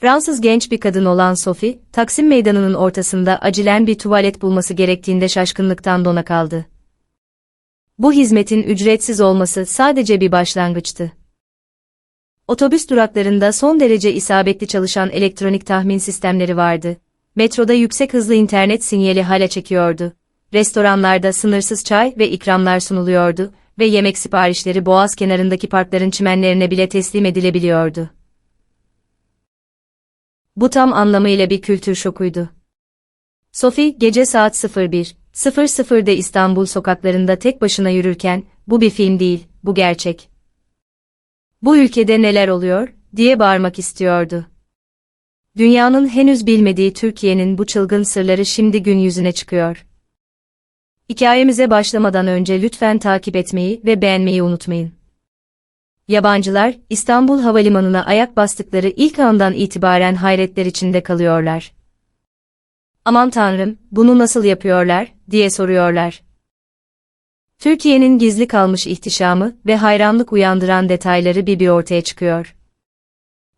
Fransız genç bir kadın olan Sophie, Taksim Meydanı'nın ortasında acilen bir tuvalet bulması gerektiğinde şaşkınlıktan dona kaldı. Bu hizmetin ücretsiz olması sadece bir başlangıçtı. Otobüs duraklarında son derece isabetli çalışan elektronik tahmin sistemleri vardı. Metroda yüksek hızlı internet sinyali hala çekiyordu. Restoranlarda sınırsız çay ve ikramlar sunuluyordu ve yemek siparişleri boğaz kenarındaki parkların çimenlerine bile teslim edilebiliyordu. Bu tam anlamıyla bir kültür şokuydu. Sophie gece saat 01.00'de İstanbul sokaklarında tek başına yürürken, bu bir film değil, bu gerçek. Bu ülkede neler oluyor, diye bağırmak istiyordu. Dünyanın henüz bilmediği Türkiye'nin bu çılgın sırları şimdi gün yüzüne çıkıyor. Hikayemize başlamadan önce lütfen takip etmeyi ve beğenmeyi unutmayın. Yabancılar, İstanbul Havalimanı'na ayak bastıkları ilk andan itibaren hayretler içinde kalıyorlar. Aman tanrım, bunu nasıl yapıyorlar, diye soruyorlar. Türkiye'nin gizli kalmış ihtişamı ve hayranlık uyandıran detayları bir bir ortaya çıkıyor.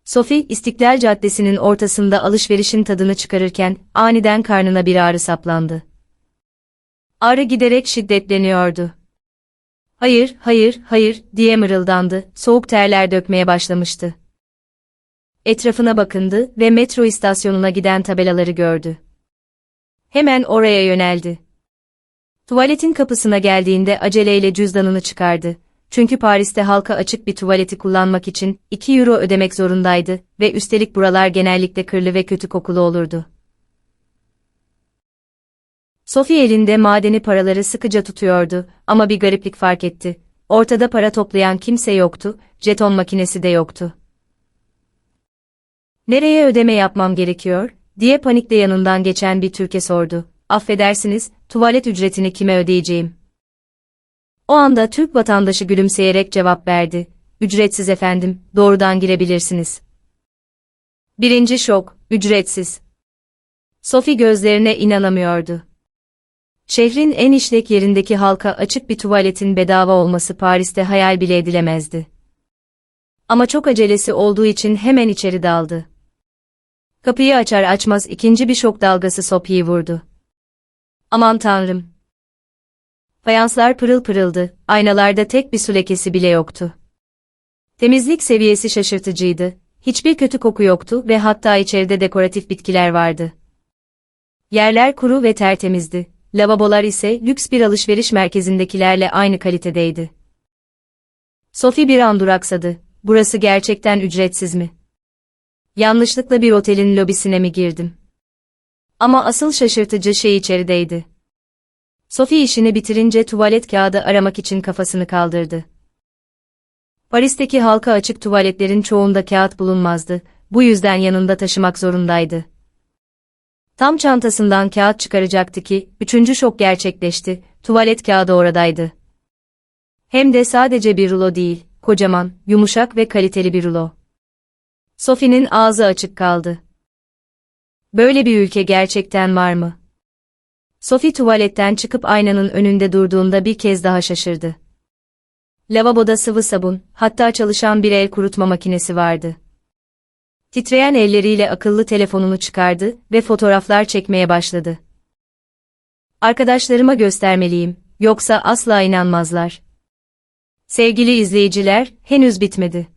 Sophie, İstiklal Caddesi'nin ortasında alışverişin tadını çıkarırken, aniden karnına bir ağrı saplandı. Ağrı giderek şiddetleniyordu. Hayır, hayır, hayır, diye mırıldandı, soğuk terler dökmeye başlamıştı. Etrafına bakındı ve metro istasyonuna giden tabelaları gördü. Hemen oraya yöneldi. Tuvaletin kapısına geldiğinde aceleyle cüzdanını çıkardı. Çünkü Paris'te halka açık bir tuvaleti kullanmak için 2 euro ödemek zorundaydı ve üstelik buralar genellikle kırlı ve kötü kokulu olurdu. Sophie elinde madeni paraları sıkıca tutuyordu ama bir gariplik fark etti. Ortada para toplayan kimse yoktu, jeton makinesi de yoktu. Nereye ödeme yapmam gerekiyor, diye panikle yanından geçen bir Türk'e sordu. Affedersiniz, tuvalet ücretini kime ödeyeceğim? O anda Türk vatandaşı gülümseyerek cevap verdi. Ücretsiz efendim, doğrudan girebilirsiniz. Birinci şok, ücretsiz. Sophie gözlerine inanamıyordu. Şehrin en işlek yerindeki halka açık bir tuvaletin bedava olması Paris'te hayal bile edilemezdi. Ama çok acelesi olduğu için hemen içeri daldı. Kapıyı açar açmaz ikinci bir şok dalgası Sophie'yi vurdu. Aman tanrım. Fayanslar pırıl pırıldı, aynalarda tek bir su lekesi bile yoktu. Temizlik seviyesi şaşırtıcıydı, hiçbir kötü koku yoktu ve hatta içeride dekoratif bitkiler vardı. Yerler kuru ve tertemizdi, lavabolar ise lüks bir alışveriş merkezindekilerle aynı kalitedeydi. Sophie bir an duraksadı, burası gerçekten ücretsiz mi? Yanlışlıkla bir otelin lobisine mi girdim? Ama asıl şaşırtıcı şey içerideydi. Sophie işini bitirince tuvalet kağıdı aramak için kafasını kaldırdı. Paris'teki halka açık tuvaletlerin çoğunda kağıt bulunmazdı, bu yüzden yanında taşımak zorundaydı. Tam çantasından kağıt çıkaracaktı ki, üçüncü şok gerçekleşti, tuvalet kağıdı oradaydı. Hem de sadece bir rulo değil, kocaman, yumuşak ve kaliteli bir rulo. Sophie'nin ağzı açık kaldı. Böyle bir ülke gerçekten var mı? Sophie tuvaletten çıkıp aynanın önünde durduğunda bir kez daha şaşırdı. Lavaboda sıvı sabun, hatta çalışan bir el kurutma makinesi vardı. Titreyen elleriyle akıllı telefonunu çıkardı ve fotoğraflar çekmeye başladı. Arkadaşlarıma göstermeliyim, yoksa asla inanmazlar. Sevgili izleyiciler, henüz bitmedi.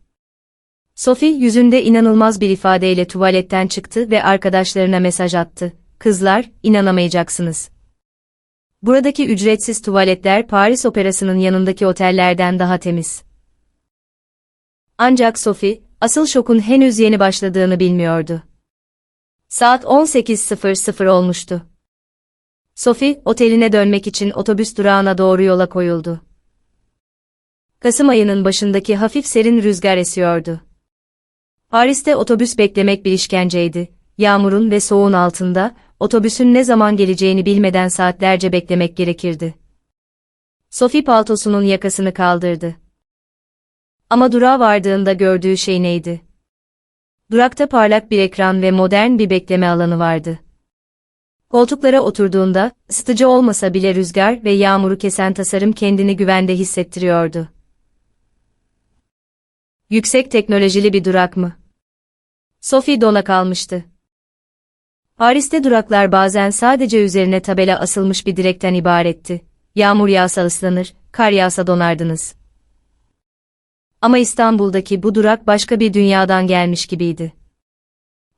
Sophie yüzünde inanılmaz bir ifadeyle tuvaletten çıktı ve arkadaşlarına mesaj attı. Kızlar, inanamayacaksınız. Buradaki ücretsiz tuvaletler Paris Operası'nın yanındaki otellerden daha temiz. Ancak Sophie, asıl şokun henüz yeni başladığını bilmiyordu. Saat 18.00 olmuştu. Sophie, oteline dönmek için otobüs durağına doğru yola koyuldu. Kasım ayının başındaki hafif serin rüzgar esiyordu. Paris'te otobüs beklemek bir işkenceydi. Yağmurun ve soğuğun altında, otobüsün ne zaman geleceğini bilmeden saatlerce beklemek gerekirdi. Sophie paltosunun yakasını kaldırdı. Ama durağa vardığında gördüğü şey neydi? Durakta parlak bir ekran ve modern bir bekleme alanı vardı. Koltuklara oturduğunda, ısıtıcı olmasa bile rüzgar ve yağmuru kesen tasarım kendini güvende hissettiriyordu. Yüksek teknolojili bir durak mı? Sophie dona kalmıştı. Paris'te duraklar bazen sadece üzerine tabela asılmış bir direkten ibaretti. Yağmur yağsa ıslanır, kar yağsa donardınız. Ama İstanbul'daki bu durak başka bir dünyadan gelmiş gibiydi.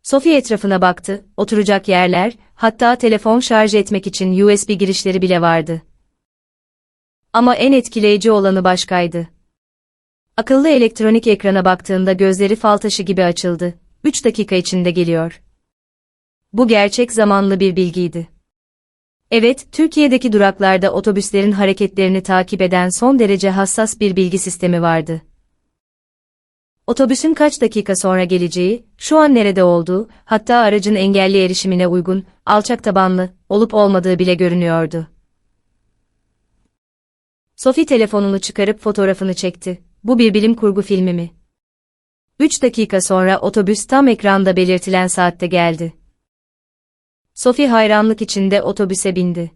Sophie etrafına baktı, oturacak yerler, hatta telefon şarj etmek için USB girişleri bile vardı. Ama en etkileyici olanı başkaydı. Akıllı elektronik ekrana baktığında gözleri fal taşı gibi açıldı. 3 dakika içinde geliyor. Bu gerçek zamanlı bir bilgiydi. Evet, Türkiye'deki duraklarda otobüslerin hareketlerini takip eden son derece hassas bir bilgi sistemi vardı. Otobüsün kaç dakika sonra geleceği, şu an nerede olduğu, hatta aracın engelli erişimine uygun, alçak tabanlı, olup olmadığı bile görünüyordu. Sophie telefonunu çıkarıp fotoğrafını çekti. Bu bir bilim kurgu filmi mi? 3 dakika sonra otobüs tam ekranda belirtilen saatte geldi. Sophie hayranlık içinde otobüse bindi.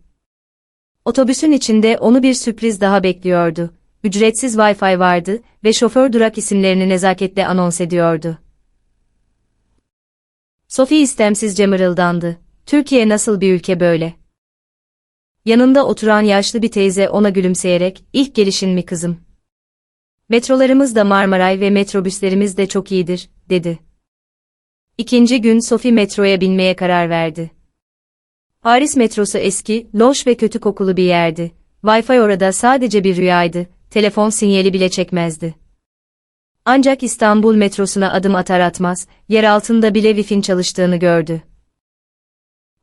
Otobüsün içinde onu bir sürpriz daha bekliyordu. Ücretsiz Wi-Fi vardı ve şoför durak isimlerini nezaketle anons ediyordu. Sophie istemsizce mırıldandı. Türkiye nasıl bir ülke böyle? Yanında oturan yaşlı bir teyze ona gülümseyerek, ilk gelişin mi kızım? Metrolarımız da Marmaray ve metrobüslerimiz de çok iyidir, dedi. İkinci gün Sophie metroya binmeye karar verdi. Paris metrosu eski, loş ve kötü kokulu bir yerdi. Wi-Fi orada sadece bir rüyaydı, telefon sinyali bile çekmezdi. Ancak İstanbul metrosuna adım atar atmaz, yer altında bile Wi-Fi'nin çalıştığını gördü.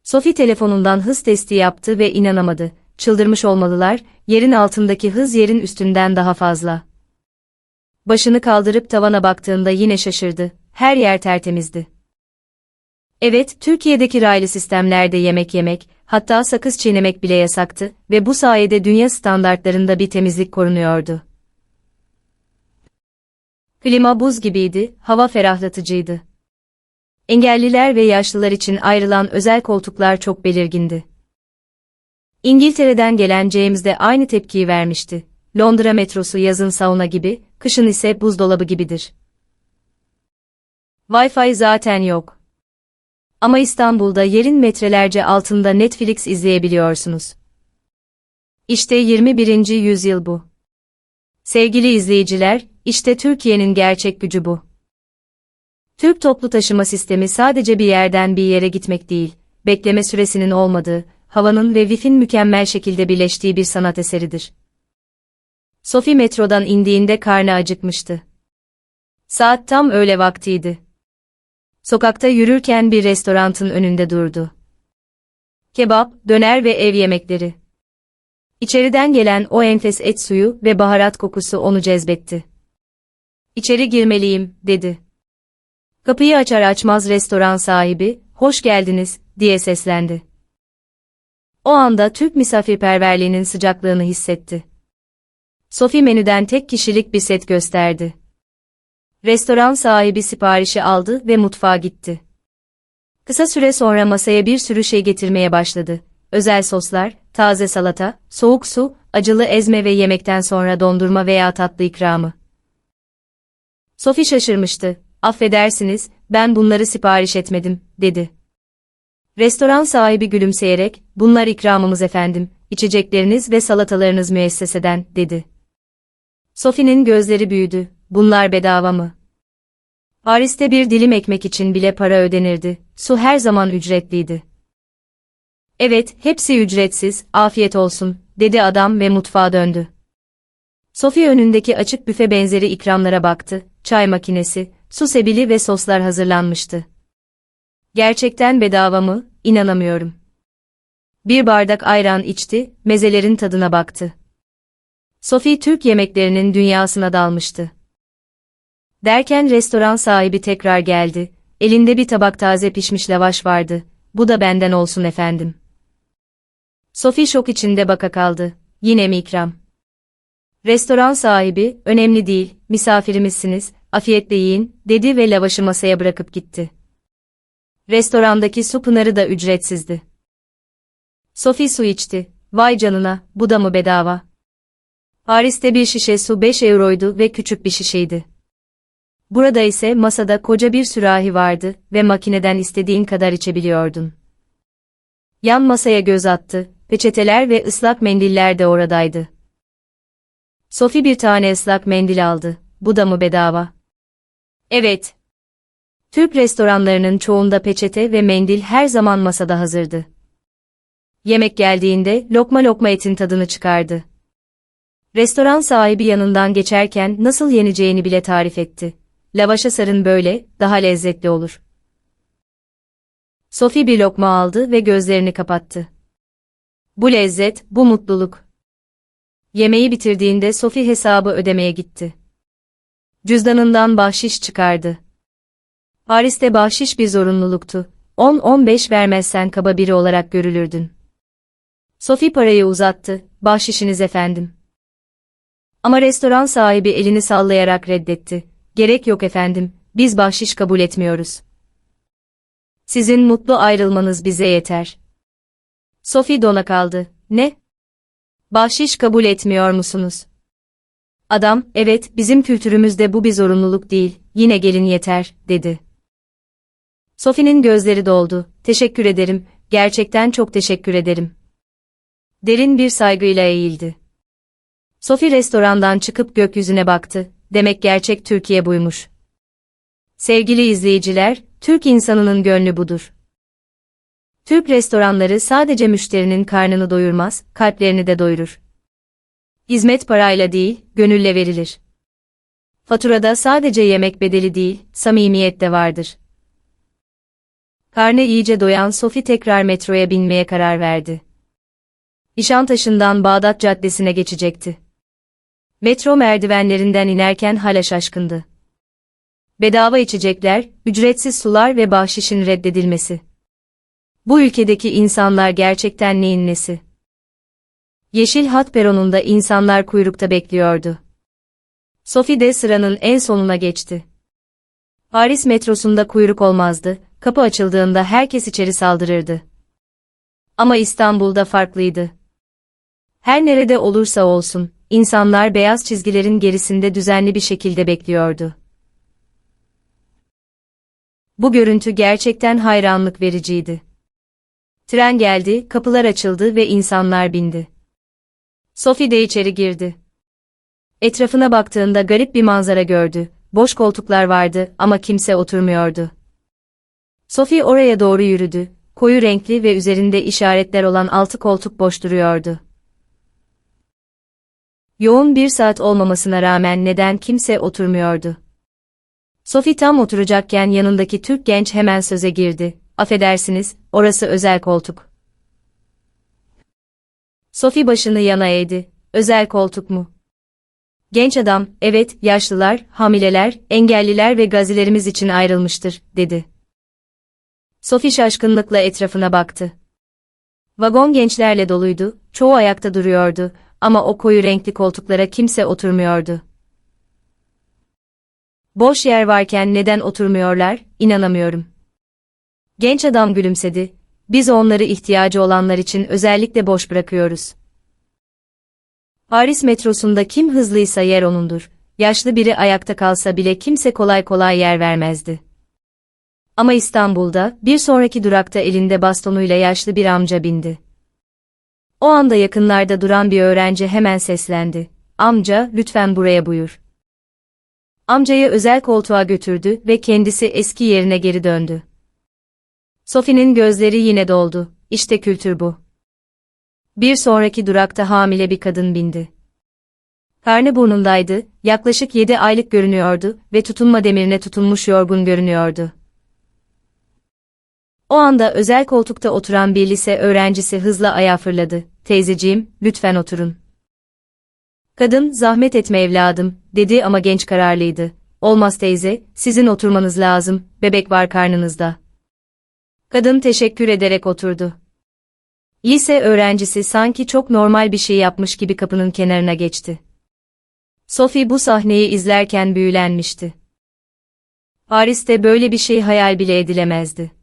Sophie telefonundan hız testi yaptı ve inanamadı. Çıldırmış olmalılar, yerin altındaki hız yerin üstünden daha fazla. Başını kaldırıp tavana baktığında yine şaşırdı. Her yer tertemizdi. Evet, Türkiye'deki raylı sistemlerde yemek yemek, hatta sakız çiğnemek bile yasaktı ve bu sayede dünya standartlarında bir temizlik korunuyordu. Klima buz gibiydi, hava ferahlatıcıydı. Engelliler ve yaşlılar için ayrılan özel koltuklar çok belirgindi. İngiltere'den gelen James de aynı tepkiyi vermişti. Londra metrosu yazın sauna gibi, kışın ise buzdolabı gibidir. Wi-Fi zaten yok. Ama İstanbul'da yerin metrelerce altında Netflix izleyebiliyorsunuz. İşte 21. yüzyıl bu. Sevgili izleyiciler, işte Türkiye'nin gerçek gücü bu. Türk toplu taşıma sistemi sadece bir yerden bir yere gitmek değil, bekleme süresinin olmadığı, havanın ve Wi-Fi'nin mükemmel şekilde birleştiği bir sanat eseridir. Sophie metrodan indiğinde karnı acıkmıştı. Saat tam öğle vaktiydi. Sokakta yürürken bir restorantın önünde durdu. Kebap, döner ve ev yemekleri. İçeriden gelen o enfes et suyu ve baharat kokusu onu cezbetti. İçeri girmeliyim, dedi. Kapıyı açar açmaz restoran sahibi, hoş geldiniz, diye seslendi. O anda Türk misafirperverliğinin sıcaklığını hissetti. Sophie menüden tek kişilik bir set gösterdi. Restoran sahibi siparişi aldı ve mutfağa gitti. Kısa süre sonra masaya bir sürü şey getirmeye başladı. Özel soslar, taze salata, soğuk su, acılı ezme ve yemekten sonra dondurma veya tatlı ikramı. Sophie şaşırmıştı. Affedersiniz, ben bunları sipariş etmedim, dedi. Restoran sahibi gülümseyerek, bunlar ikramımız efendim, içecekleriniz ve salatalarınız müesseseden, dedi. Sophie'nin gözleri büyüdü, bunlar bedava mı? Paris'te bir dilim ekmek için bile para ödenirdi, su her zaman ücretliydi. Evet, hepsi ücretsiz, afiyet olsun, dedi adam ve mutfağa döndü. Sophie önündeki açık büfe benzeri ikramlara baktı, çay makinesi, su sebili ve soslar hazırlanmıştı. Gerçekten bedava mı, inanamıyorum. Bir bardak ayran içti, mezelerin tadına baktı. Sophie Türk yemeklerinin dünyasına dalmıştı. Derken restoran sahibi tekrar geldi, elinde bir tabak taze pişmiş lavaş vardı, bu da benden olsun efendim. Sophie şok içinde baka kaldı, yine mi ikram? Restoran sahibi, önemli değil, misafirimizsiniz, afiyetle yiyin, dedi ve lavaşı masaya bırakıp gitti. Restorandaki su pınarı da ücretsizdi. Sophie su içti, vay canına, bu da mı bedava? Paris'te bir şişe su 5 euroydu ve küçük bir şişeydi. Burada ise masada koca bir sürahi vardı ve makineden istediğin kadar içebiliyordun. Yan masaya göz attı, peçeteler ve ıslak mendiller de oradaydı. Sophie bir tane ıslak mendil aldı. Bu da mı bedava? Evet. Türk restoranlarının çoğunda peçete ve mendil her zaman masada hazırdı. Yemek geldiğinde lokma lokma etin tadını çıkardı. Restoran sahibi yanından geçerken nasıl yeneceğini bile tarif etti. Lavaşa sarın böyle, daha lezzetli olur. Sophie bir lokma aldı ve gözlerini kapattı. Bu lezzet, bu mutluluk. Yemeği bitirdiğinde Sophie hesabı ödemeye gitti. Cüzdanından bahşiş çıkardı. Paris'te bahşiş bir zorunluluktu. 10-15 vermezsen kaba biri olarak görülürdün. Sophie parayı uzattı, bahşişiniz efendim. Ama restoran sahibi elini sallayarak reddetti. Gerek yok efendim, biz bahşiş kabul etmiyoruz. Sizin mutlu ayrılmanız bize yeter. Sophie dona kaldı. Ne? Bahşiş kabul etmiyor musunuz? Adam, evet, bizim kültürümüzde bu bir zorunluluk değil, yine gelin yeter, dedi. Sophie'nin gözleri doldu. Teşekkür ederim, gerçekten çok teşekkür ederim. Derin bir saygıyla eğildi. Sophie restorandan çıkıp gökyüzüne baktı. Demek gerçek Türkiye buymuş. Sevgili izleyiciler, Türk insanının gönlü budur. Türk restoranları sadece müşterinin karnını doyurmaz, kalplerini de doyurur. Hizmet parayla değil, gönülle verilir. Faturada sadece yemek bedeli değil, samimiyet de vardır. Karnı iyice doyan Sophie tekrar metroya binmeye karar verdi. Nişantaşı'ndan Bağdat Caddesi'ne geçecekti. Metro merdivenlerinden inerken hala şaşkındı. Bedava içecekler, ücretsiz sular ve bahşişin reddedilmesi. Bu ülkedeki insanlar gerçekten neyin nesi? Yeşil hat peronunda insanlar kuyrukta bekliyordu. Sophie de sıranın en sonuna geçti. Paris metrosunda kuyruk olmazdı, kapı açıldığında herkes içeri saldırırdı. Ama İstanbul'da farklıydı. Her nerede olursa olsun, insanlar beyaz çizgilerin gerisinde düzenli bir şekilde bekliyordu. Bu görüntü gerçekten hayranlık vericiydi. Tren geldi, kapılar açıldı ve insanlar bindi. Sophie de içeri girdi. Etrafına baktığında garip bir manzara gördü. Boş koltuklar vardı ama kimse oturmuyordu. Sophie oraya doğru yürüdü. Koyu renkli ve üzerinde işaretler olan altı koltuk boş duruyordu. Yoğun bir saat olmamasına rağmen neden kimse oturmuyordu? Sophie tam oturacakken yanındaki Türk genç hemen söze girdi. Affedersiniz, orası özel koltuk. Sophie başını yana eğdi. Özel koltuk mu? Genç adam, evet, yaşlılar, hamileler, engelliler ve gazilerimiz için ayrılmıştır, dedi. Sophie şaşkınlıkla etrafına baktı. Vagon gençlerle doluydu, çoğu ayakta duruyordu ama o koyu renkli koltuklara kimse oturmuyordu. Boş yer varken neden oturmuyorlar, inanamıyorum. Genç adam gülümsedi. Biz onları ihtiyacı olanlar için özellikle boş bırakıyoruz. Paris metrosunda kim hızlıysa yer onundur. Yaşlı biri ayakta kalsa bile kimse kolay kolay yer vermezdi. Ama İstanbul'da, bir sonraki durakta elinde bastonuyla yaşlı bir amca bindi. O anda yakınlarda duran bir öğrenci hemen seslendi. Amca, lütfen buraya buyur. Amcayı özel koltuğa götürdü ve kendisi eski yerine geri döndü. Sophie'nin gözleri yine doldu. İşte kültür bu. Bir sonraki durakta hamile bir kadın bindi. Karnı burnundaydı, yaklaşık yedi aylık görünüyordu ve tutunma demirine tutunmuş yorgun görünüyordu. O anda özel koltukta oturan bir lise öğrencisi hızla ayağa fırladı. Teyzeciğim, lütfen oturun. Kadın, zahmet etme evladım, dedi ama genç kararlıydı. Olmaz teyze, sizin oturmanız lazım, bebek var karnınızda. Kadın teşekkür ederek oturdu. Lise öğrencisi sanki çok normal bir şey yapmış gibi kapının kenarına geçti. Sophie bu sahneyi izlerken büyülenmişti. Paris'te böyle bir şey hayal bile edilemezdi.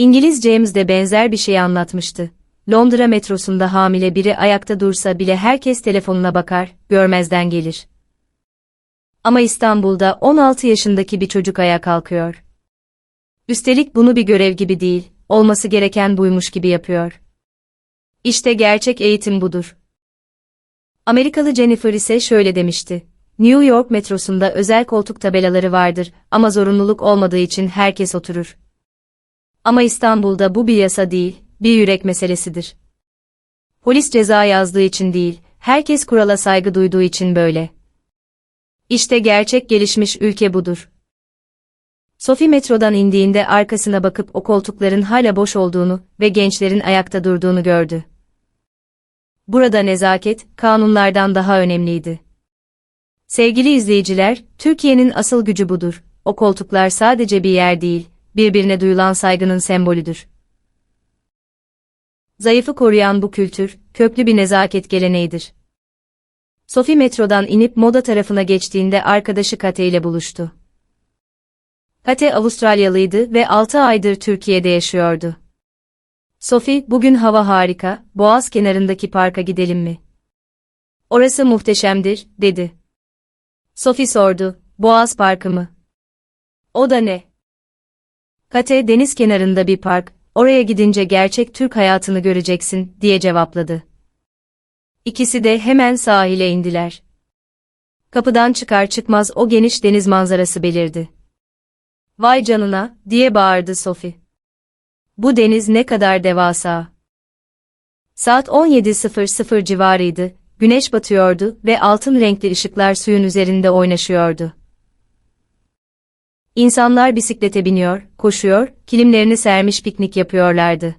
İngiliz de benzer bir şey anlatmıştı. Londra metrosunda hamile biri ayakta dursa bile herkes telefonuna bakar, görmezden gelir. Ama İstanbul'da 16 yaşındaki bir çocuk ayağa kalkıyor. Üstelik bunu bir görev gibi değil, olması gereken buymuş gibi yapıyor. İşte gerçek eğitim budur. Amerikalı Jennifer ise şöyle demişti. New York metrosunda özel koltuk tabelaları vardır ama zorunluluk olmadığı için herkes oturur. Ama İstanbul'da bu bir yasa değil, bir yürek meselesidir. Polis ceza yazdığı için değil, herkes kurala saygı duyduğu için böyle. İşte gerçek gelişmiş ülke budur. Sophie metrodan indiğinde arkasına bakıp o koltukların hala boş olduğunu ve gençlerin ayakta durduğunu gördü. Burada nezaket, kanunlardan daha önemliydi. Sevgili izleyiciler, Türkiye'nin asıl gücü budur. O koltuklar sadece bir yer değil, birbirine duyulan saygının sembolüdür. Zayıfı koruyan bu kültür, köklü bir nezaket geleneğidir. Sophie metrodan inip moda tarafına geçtiğinde arkadaşı Kate ile buluştu. Kate Avustralyalıydı ve 6 aydır Türkiye'de yaşıyordu. Sophie, bugün hava harika, Boğaz kenarındaki parka gidelim mi? Orası muhteşemdir, dedi. Sophie sordu, Boğaz Parkı mı? O da ne? Kate deniz kenarında bir park, oraya gidince gerçek Türk hayatını göreceksin, diye cevapladı. İkisi de hemen sahile indiler. Kapıdan çıkar çıkmaz o geniş deniz manzarası belirdi. Vay canına, diye bağırdı Sophie. Bu deniz ne kadar devasa. Saat 17.00 civarıydı, güneş batıyordu ve altın renkli ışıklar suyun üzerinde oynaşıyordu. İnsanlar bisiklete biniyor, koşuyor, kilimlerini sermiş piknik yapıyorlardı.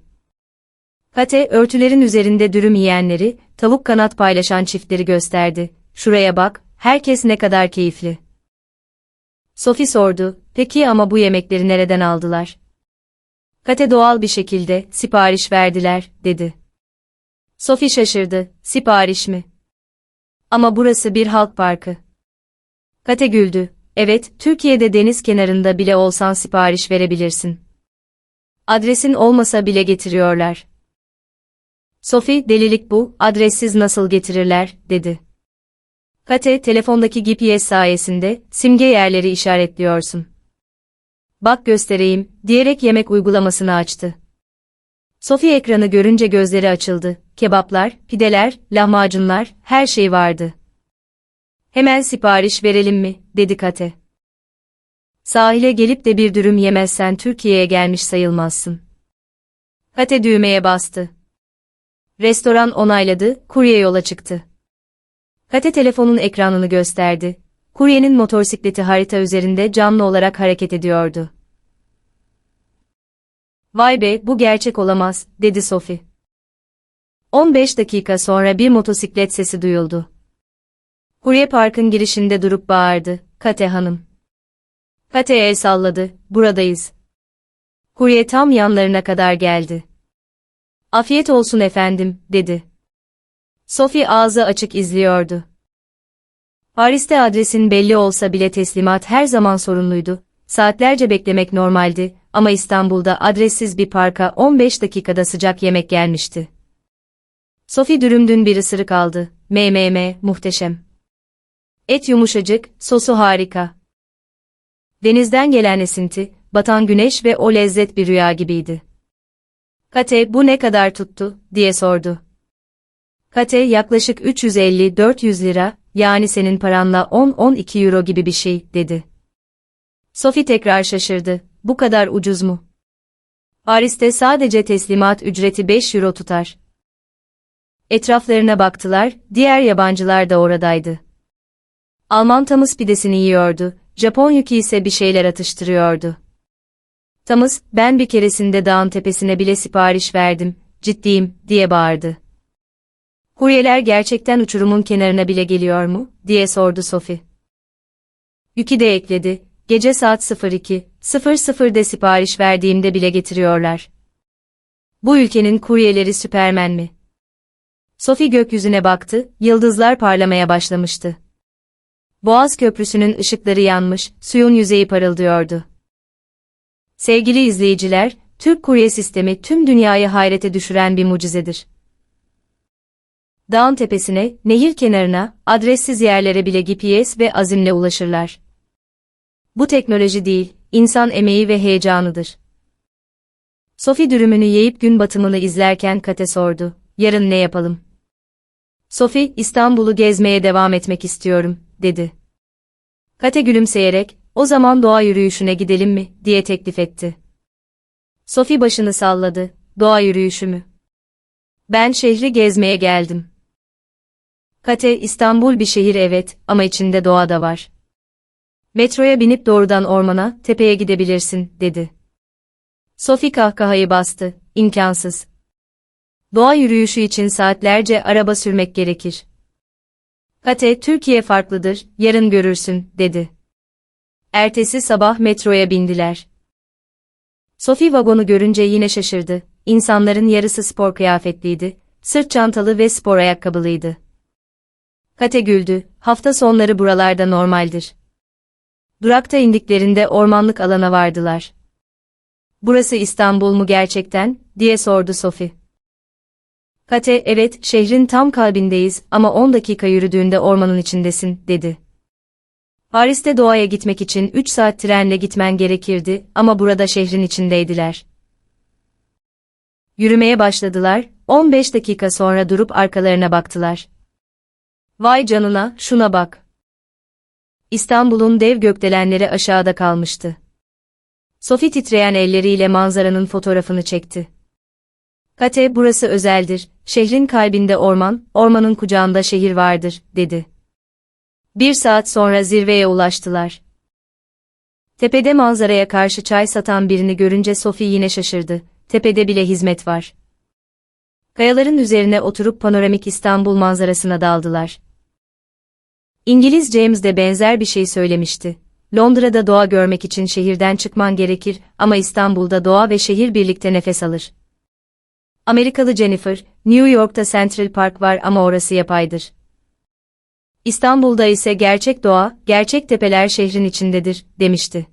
Kate, örtülerin üzerinde dürüm yiyenleri, tavuk kanat paylaşan çiftleri gösterdi. Şuraya bak, herkes ne kadar keyifli. Sophie sordu, peki ama bu yemekleri nereden aldılar? Kate doğal bir şekilde, sipariş verdiler, dedi. Sophie şaşırdı, sipariş mi? Ama burası bir halk parkı. Kate güldü, evet, Türkiye'de deniz kenarında bile olsan sipariş verebilirsin. Adresin olmasa bile getiriyorlar. Sophie, delilik bu, adressiz nasıl getirirler, dedi. Kate, telefondaki GPS sayesinde, simge yerleri işaretliyorsun. Bak göstereyim, diyerek yemek uygulamasını açtı. Sophie ekranı görünce gözleri açıldı. Kebaplar, pideler, lahmacunlar, her şey vardı. Hemen sipariş verelim mi, dedi Kate. Sahile gelip de bir dürüm yemezsen Türkiye'ye gelmiş sayılmazsın. Kate düğmeye bastı. Restoran onayladı, kurye yola çıktı. Kate telefonun ekranını gösterdi. Kuryenin motosikleti harita üzerinde canlı olarak hareket ediyordu. Vay be, bu gerçek olamaz, dedi Sophie. 15 dakika sonra bir motosiklet sesi duyuldu. Kurye parkın girişinde durup bağırdı, Kate hanım. Kate el salladı, buradayız. Kurye tam yanlarına kadar geldi. Afiyet olsun efendim, dedi. Sophie ağzı açık izliyordu. Paris'te adresin belli olsa bile teslimat her zaman sorunluydu. Saatlerce beklemek normaldi ama İstanbul'da adressiz bir parka 15 dakikada sıcak yemek gelmişti. Sophie dürümdün bir ısırık aldı. MMM, muhteşem. Et yumuşacık, sosu harika. Denizden gelen esinti, batan güneş ve o lezzet bir rüya gibiydi. Kate bu ne kadar tuttu, diye sordu. Kate yaklaşık 350-400 lira, yani senin paranla 10-12 euro gibi bir şey, dedi. Sophie tekrar şaşırdı, bu kadar ucuz mu? Paris'te sadece teslimat ücreti 5 euro tutar. Etraflarına baktılar, diğer yabancılar da oradaydı. Alman Tamız pidesini yiyordu, Japon Yuki ise bir şeyler atıştırıyordu. Tamız, ben bir keresinde dağın tepesine bile sipariş verdim, ciddiyim, diye bağırdı. Kuryeler gerçekten uçurumun kenarına bile geliyor mu, diye sordu Sophie. Yuki de ekledi, gece saat 02, 00'de sipariş verdiğimde bile getiriyorlar. Bu ülkenin kuryeleri süpermen mi? Sophie gökyüzüne baktı, yıldızlar parlamaya başlamıştı. Boğaz Köprüsü'nün ışıkları yanmış, suyun yüzeyi parıldıyordu. Sevgili izleyiciler, Türk kurye sistemi tüm dünyayı hayrete düşüren bir mucizedir. Dağın tepesine, nehir kenarına, adressiz yerlere bile GPS ve azimle ulaşırlar. Bu teknoloji değil, insan emeği ve heyecanıdır. Sophie dürümünü yiyip gün batımını izlerken Kate sordu. Yarın ne yapalım? Sophie, İstanbul'u gezmeye devam etmek istiyorum, dedi. Kate gülümseyerek, o zaman doğa yürüyüşüne gidelim mi, diye teklif etti. Sophie başını salladı, doğa yürüyüşü mü? Ben şehri gezmeye geldim. Kate, İstanbul bir şehir evet, ama içinde doğa da var. Metroya binip doğrudan ormana, tepeye gidebilirsin, dedi. Sophie kahkahayı bastı, imkansız. Doğa yürüyüşü için saatlerce araba sürmek gerekir. Kate, Türkiye farklıdır, yarın görürsün, dedi. Ertesi sabah metroya bindiler. Sophie vagonu görünce yine şaşırdı. İnsanların yarısı spor kıyafetliydi, sırt çantalı ve spor ayakkabılıydı. Kate güldü, hafta sonları buralarda normaldir. Durakta indiklerinde ormanlık alana vardılar. Burası İstanbul mu gerçekten, diye sordu Sophie. Kate, evet, şehrin tam kalbindeyiz ama 10 dakika yürüdüğünde ormanın içindesin, dedi. Paris'te doğaya gitmek için 3 saat trenle gitmen gerekirdi ama burada şehrin içindeydiler. Yürümeye başladılar, 15 dakika sonra durup arkalarına baktılar. Vay canına, şuna bak. İstanbul'un dev gökdelenleri aşağıda kalmıştı. Sophie titreyen elleriyle manzaranın fotoğrafını çekti. Kate, burası özeldir, şehrin kalbinde orman, ormanın kucağında şehir vardır, dedi. Bir saat sonra zirveye ulaştılar. Tepede manzaraya karşı çay satan birini görünce Sophie yine şaşırdı, tepede bile hizmet var. Kayaların üzerine oturup panoramik İstanbul manzarasına daldılar. İngiliz James de benzer bir şey söylemişti. Londra'da doğa görmek için şehirden çıkman gerekir ama İstanbul'da doğa ve şehir birlikte nefes alır. Amerikalı Jennifer, New York'ta Central Park var ama orası yapaydır. İstanbul'da ise gerçek doğa, gerçek tepeler şehrin içindedir, demişti.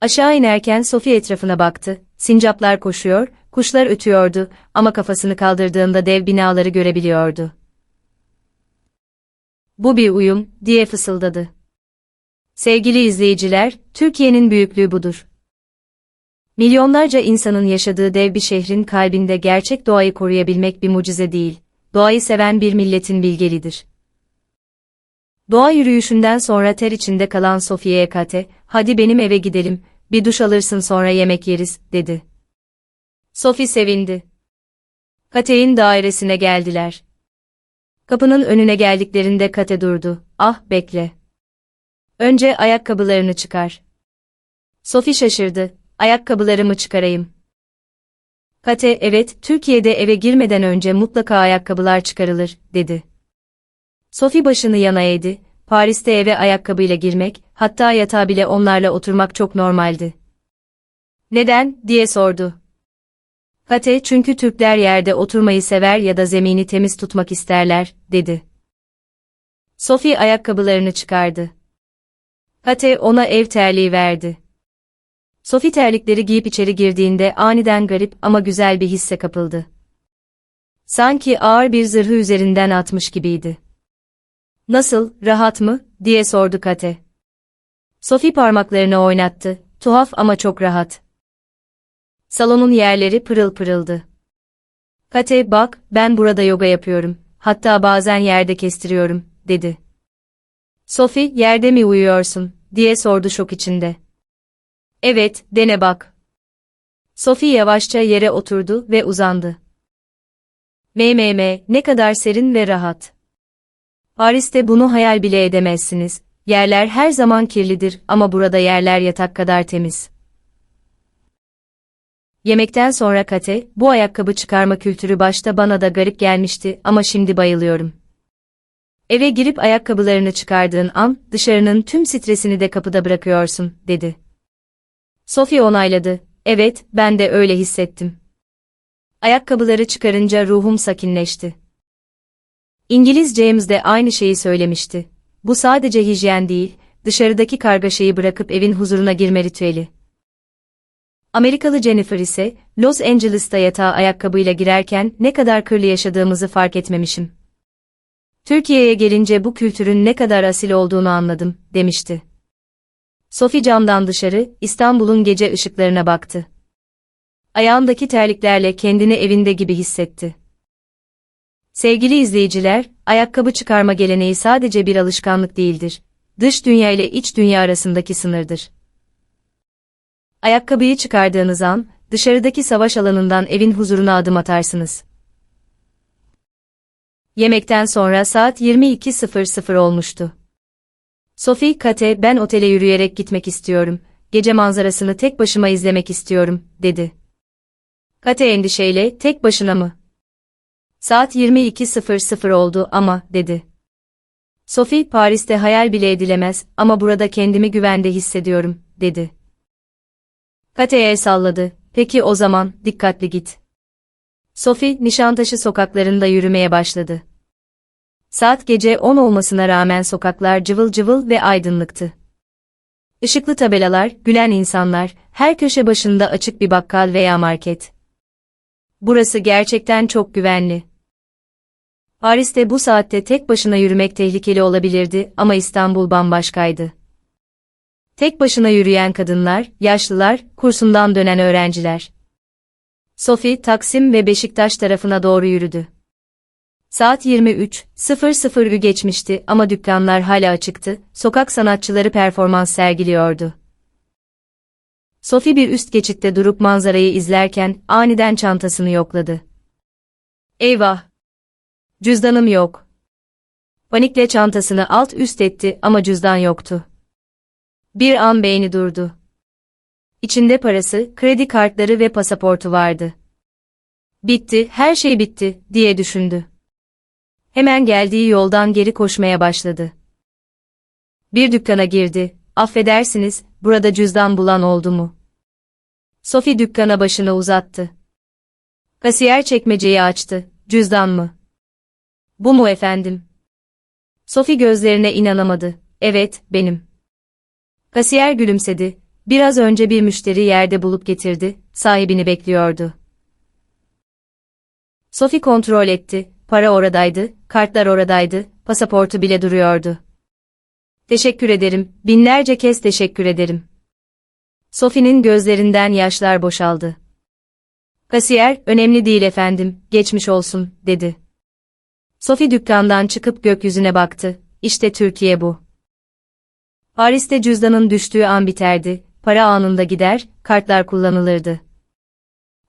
Aşağı inerken Sophie etrafına baktı, sincaplar koşuyor, kuşlar ötüyordu ama kafasını kaldırdığında dev binaları görebiliyordu. Bu bir uyum, diye fısıldadı. Sevgili izleyiciler, Türkiye'nin büyüklüğü budur. Milyonlarca insanın yaşadığı dev bir şehrin kalbinde gerçek doğayı koruyabilmek bir mucize değil, doğayı seven bir milletin bilgelidir. Doğa yürüyüşünden sonra ter içinde kalan Sofia Kate, hadi benim eve gidelim, bir duş alırsın sonra yemek yeriz, dedi. Sophie sevindi. Kate'in dairesine geldiler. Kapının önüne geldiklerinde Kate durdu. Ah, bekle. Önce ayakkabılarını çıkar. Sophie şaşırdı. Ayakkabılarımı çıkarayım. Kate, evet, Türkiye'de eve girmeden önce mutlaka ayakkabılar çıkarılır, dedi. Sophie başını yana eğdi. Paris'te eve ayakkabıyla girmek, hatta yatağa bile onlarla oturmak çok normaldi. Neden, diye sordu. Kate, çünkü Türkler yerde oturmayı sever ya da zemini temiz tutmak isterler, dedi. Sophie ayakkabılarını çıkardı. Kate ona ev terliği verdi. Sophie terlikleri giyip içeri girdiğinde aniden garip ama güzel bir hisse kapıldı. Sanki ağır bir zırhı üzerinden atmış gibiydi. Nasıl, rahat mı, diye sordu Kate. Sophie parmaklarını oynattı, tuhaf ama çok rahat. Salonun yerleri pırıl pırıldı. Kate, bak, ben burada yoga yapıyorum, hatta bazen yerde kestiriyorum, dedi. Sophie, yerde mi uyuyorsun, diye sordu şok içinde. Evet, dene bak. Sophie yavaşça yere oturdu ve uzandı. MMM, ne kadar serin ve rahat. Paris'te bunu hayal bile edemezsiniz. Yerler her zaman kirlidir ama burada yerler yatak kadar temiz. Yemekten sonra Kate, bu ayakkabı çıkarma kültürü başta bana da garip gelmişti ama şimdi bayılıyorum. Eve girip ayakkabılarını çıkardığın an, dışarının tüm stresini de kapıda bırakıyorsun, dedi. Sophie onayladı, evet, ben de öyle hissettim. Ayakkabıları çıkarınca ruhum sakinleşti. İngiliz James de aynı şeyi söylemişti. Bu sadece hijyen değil, dışarıdaki kargaşayı bırakıp evin huzuruna girme ritüeli. Amerikalı Jennifer ise, Los Angeles'ta yatağa ayakkabıyla girerken ne kadar kırlı yaşadığımızı fark etmemişim. Türkiye'ye gelince bu kültürün ne kadar asil olduğunu anladım, demişti. Sophie camdan dışarı, İstanbul'un gece ışıklarına baktı. Ayağındaki terliklerle kendini evinde gibi hissetti. Sevgili izleyiciler, ayakkabı çıkarma geleneği sadece bir alışkanlık değildir. Dış dünya ile iç dünya arasındaki sınırdır. Ayakkabıyı çıkardığınız an, dışarıdaki savaş alanından evin huzuruna adım atarsınız. Yemekten sonra saat 22.00 olmuştu. Sophie Kate, ben otele yürüyerek gitmek istiyorum, gece manzarasını tek başıma izlemek istiyorum, dedi. Kate endişeyle, tek başına mı? Saat 22.00 oldu ama, dedi. Sophie, Paris'te hayal bile edilemez ama burada kendimi güvende hissediyorum, dedi. Kate'ye el salladı, peki o zaman, dikkatli git. Sophie, Nişantaşı sokaklarında yürümeye başladı. Saat gece 10 olmasına rağmen sokaklar cıvıl cıvıl ve aydınlıktı. Işıklı tabelalar, gülen insanlar, her köşe başında açık bir bakkal veya market. Burası gerçekten çok güvenli. Paris'te bu saatte tek başına yürümek tehlikeli olabilirdi ama İstanbul bambaşkaydı. Tek başına yürüyen kadınlar, yaşlılar, kursundan dönen öğrenciler. Sophie, Taksim ve Beşiktaş tarafına doğru yürüdü. Saat 23.00'ü geçmişti ama dükkanlar hala açıktı, sokak sanatçıları performans sergiliyordu. Sophie bir üst geçitte durup manzarayı izlerken aniden çantasını yokladı. Eyvah! Cüzdanım yok. Panikle çantasını alt üst etti ama cüzdan yoktu. Bir an beyni durdu. İçinde parası, kredi kartları ve pasaportu vardı. Bitti, her şey bitti, diye düşündü. Hemen geldiği yoldan geri koşmaya başladı. Bir dükkana girdi. Affedersiniz, burada cüzdan bulan oldu mu? Sophie dükkana başını uzattı. Kasiyer çekmeceyi açtı. Cüzdan mı? Bu mu efendim? Sophie gözlerine inanamadı. Evet, benim. Kasiyer gülümsedi. Biraz önce bir müşteri yerde bulup getirdi, sahibini bekliyordu. Sophie kontrol etti, para oradaydı, kartlar oradaydı, pasaportu bile duruyordu. Teşekkür ederim, binlerce kez teşekkür ederim. Sophie'nin gözlerinden yaşlar boşaldı. Kasiyer, önemli değil efendim, geçmiş olsun, dedi. Sophie dükkandan çıkıp gökyüzüne baktı, işte Türkiye bu. Paris'te cüzdanın düştüğü an biterdi, para anında gider, kartlar kullanılırdı.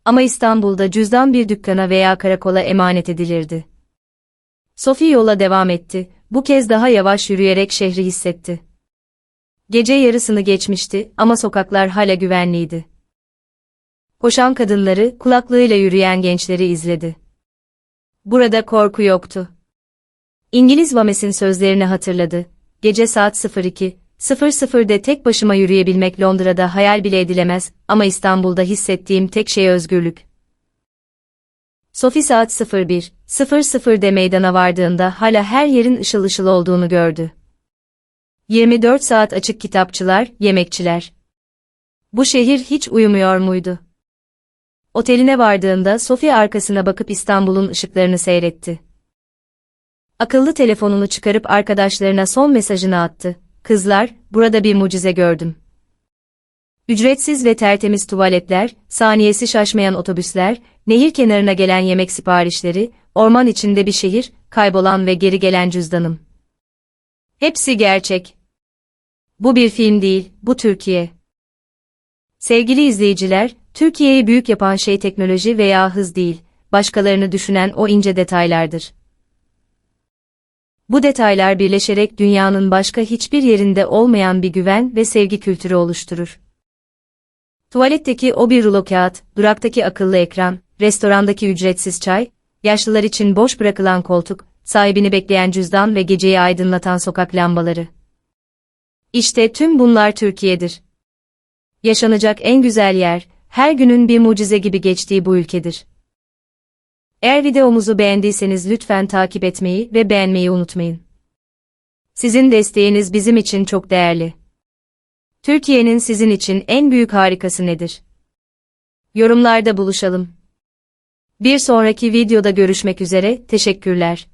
Ama İstanbul'da cüzdan bir dükkana veya karakola emanet edilirdi. Sophie yola devam etti, bu kez daha yavaş yürüyerek şehri hissetti. Gece yarısını geçmişti ama sokaklar hala güvenliydi. Koşan kadınları, kulaklığıyla yürüyen gençleri izledi. Burada korku yoktu. İngiliz Vames'in sözlerini hatırladı. Gece saat 02, 00'de tek başıma yürüyebilmek Londra'da hayal bile edilemez ama İstanbul'da hissettiğim tek şey özgürlük. Sophie saat 01, 00'de meydana vardığında hala her yerin ışıl ışıl olduğunu gördü. 24 saat açık kitapçılar, yemekçiler. Bu şehir hiç uyumuyor muydu? Oteline vardığında Sophie arkasına bakıp İstanbul'un ışıklarını seyretti. Akıllı telefonunu çıkarıp arkadaşlarına son mesajını attı. Kızlar, burada bir mucize gördüm. Ücretsiz ve tertemiz tuvaletler, saniyesi şaşmayan otobüsler, nehir kenarına gelen yemek siparişleri, orman içinde bir şehir, kaybolan ve geri gelen cüzdanım. Hepsi gerçek. Bu bir film değil, bu Türkiye. Sevgili izleyiciler, Türkiye'yi büyük yapan şey teknoloji veya hız değil, başkalarını düşünen o ince detaylardır. Bu detaylar birleşerek dünyanın başka hiçbir yerinde olmayan bir güven ve sevgi kültürü oluşturur. Tuvaletteki o bir rulo kağıt, duraktaki akıllı ekran, restorandaki ücretsiz çay, yaşlılar için boş bırakılan koltuk, sahibini bekleyen cüzdan ve geceyi aydınlatan sokak lambaları. İşte tüm bunlar Türkiye'dir. Yaşanacak en güzel yer, her günün bir mucize gibi geçtiği bu ülkedir. Eğer videomuzu beğendiyseniz lütfen takip etmeyi ve beğenmeyi unutmayın. Sizin desteğiniz bizim için çok değerli. Türkiye'nin sizin için en büyük harikası nedir? Yorumlarda buluşalım. Bir sonraki videoda görüşmek üzere, teşekkürler.